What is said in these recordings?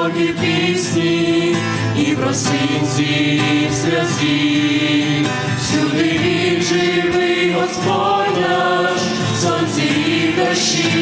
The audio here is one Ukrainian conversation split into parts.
Богі пісні і просинці і всюди він живий Господь наш, сонці і дощі.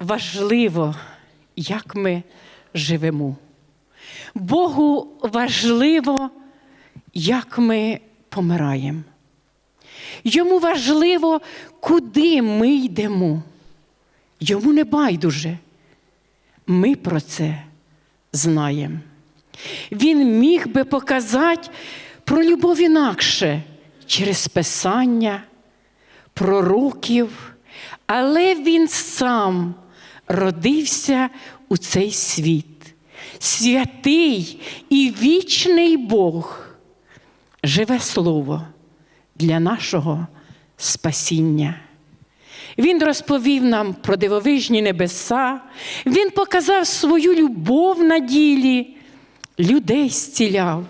Важливо, як ми живемо. Богу важливо, як ми помираємо. Йому важливо, куди ми йдемо. Йому не байдуже. Ми про це знаємо. Він міг би показати про любов інакше через Писання, пророків, але він сам родився у цей світ. Святий і вічний Бог, живе слово для нашого спасіння. Він розповів нам про дивовижні небеса, Він показав свою любов на ділі, людей зціляв,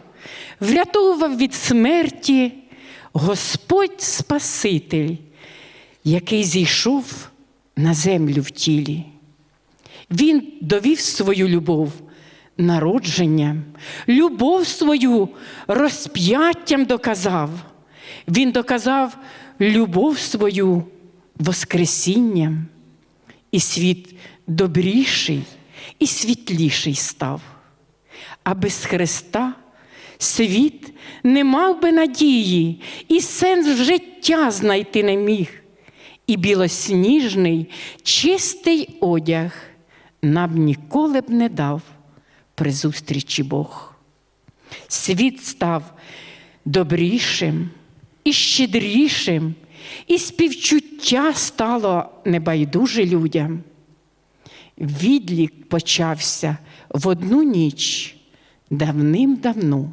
врятував від смерті Господь Спаситель, який зійшов на землю в тілі. Він довів свою любов народженням, любов свою розп'яттям доказав. Він доказав любов свою Воскресінням, і світ добріший і світліший став. А без Христа світ не мав би надії, і сенс життя знайти не міг. І білосніжний, чистий одяг нам ніколи б не дав при зустрічі Бог. Світ став добрішим і щедрішим, і співчуття стало небайдуже людям. Відлік почався в одну ніч давним-давно,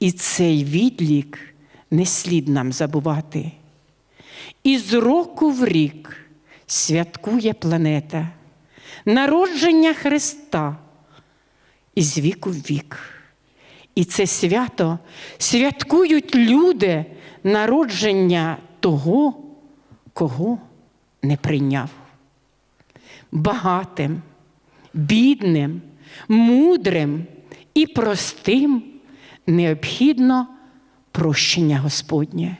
і цей відлік не слід нам забувати. І з року в рік святкує планета народження Христа із віку в вік. І це свято святкують люди народження того, кого не прийняв. Багатим, бідним, мудрим і простим необхідно прощення Господнє,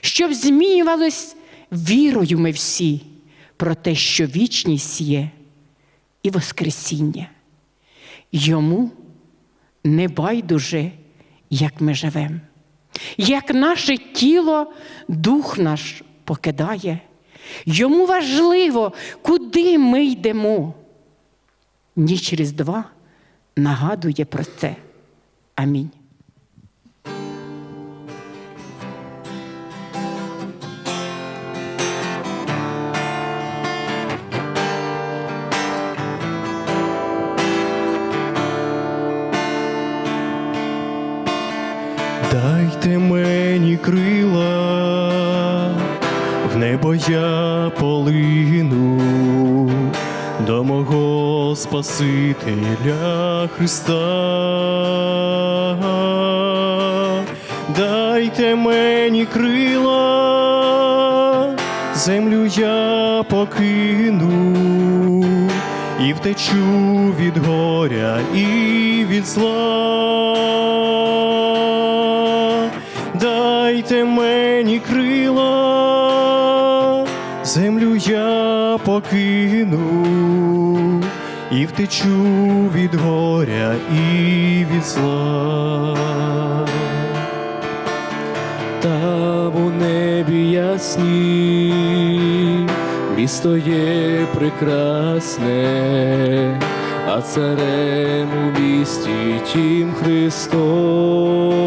щоб змінювалось вірою ми всі про те, що вічність є і Воскресіння. Йому не байдуже, як ми живемо, як наше тіло дух наш покидає. Йому важливо, куди ми йдемо. Ніч через два нагадує про це. Амінь. Крила, в небо я полину до мого Спасителя Христа. Дайте мені крила, землю я покину і втечу від горя і від зла. Землю я покину і втечу від горя і від зла. Там у небі ясні, місто є прекрасне, а царем у місті тім Христос.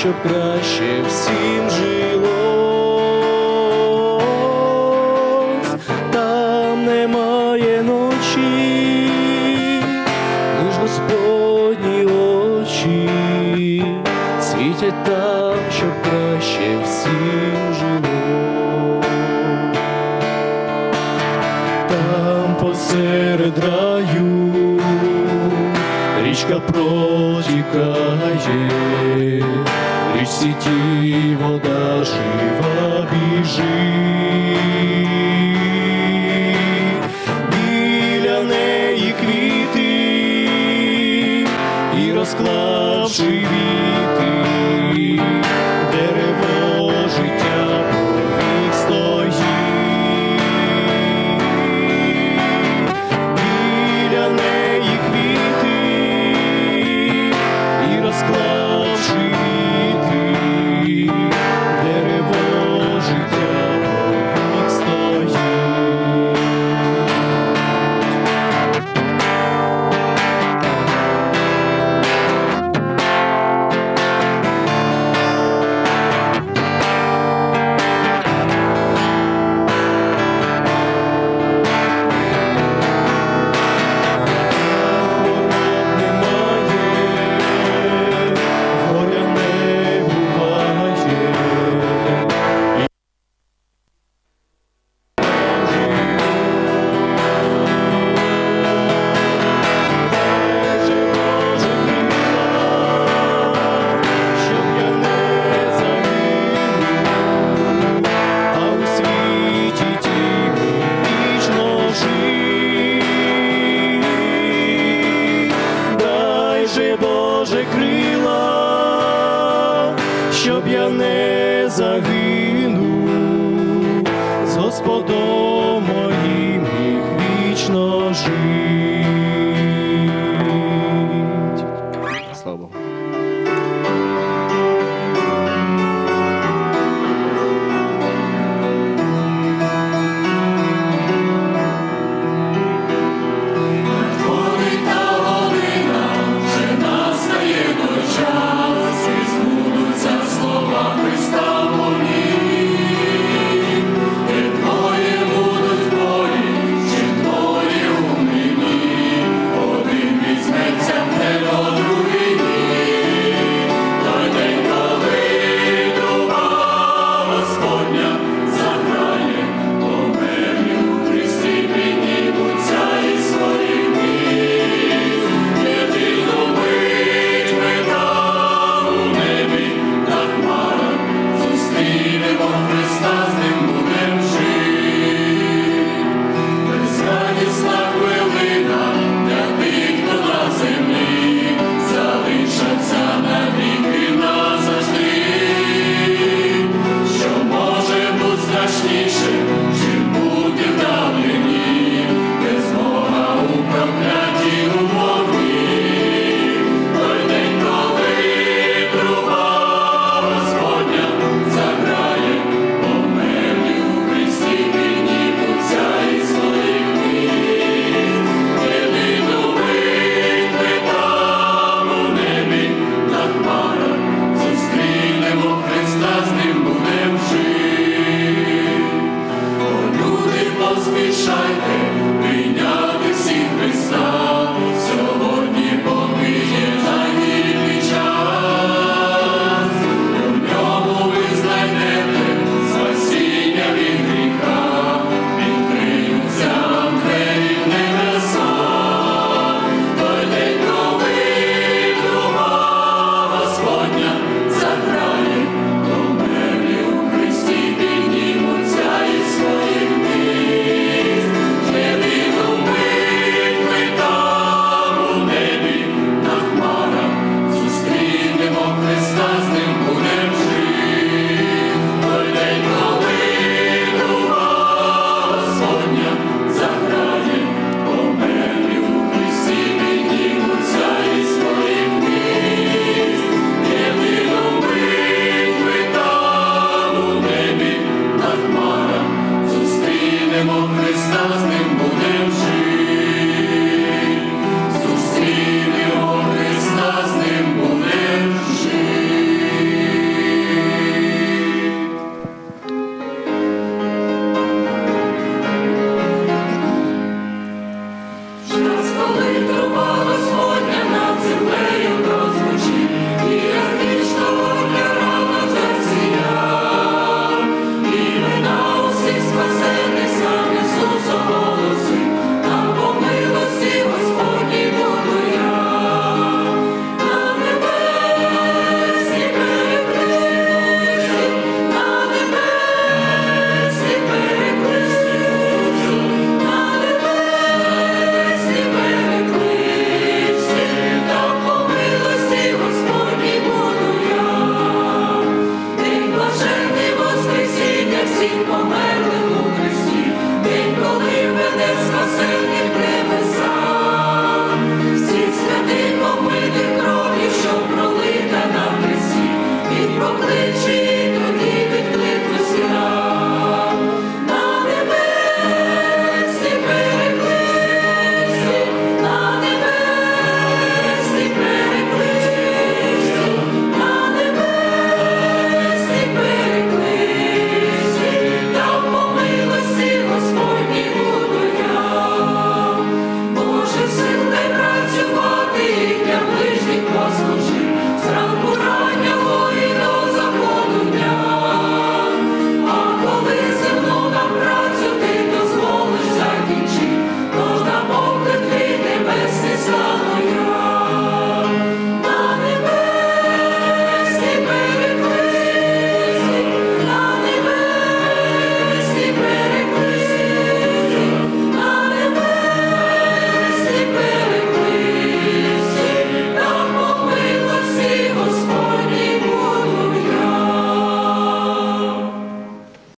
Щоб краще всім жилось. Там немає ночі, лиш Господні очі світять там, щоб краще всім жилось. Там посеред раю річка протікає, сети вода живо біжить, біля неї квіти і розклавши віти.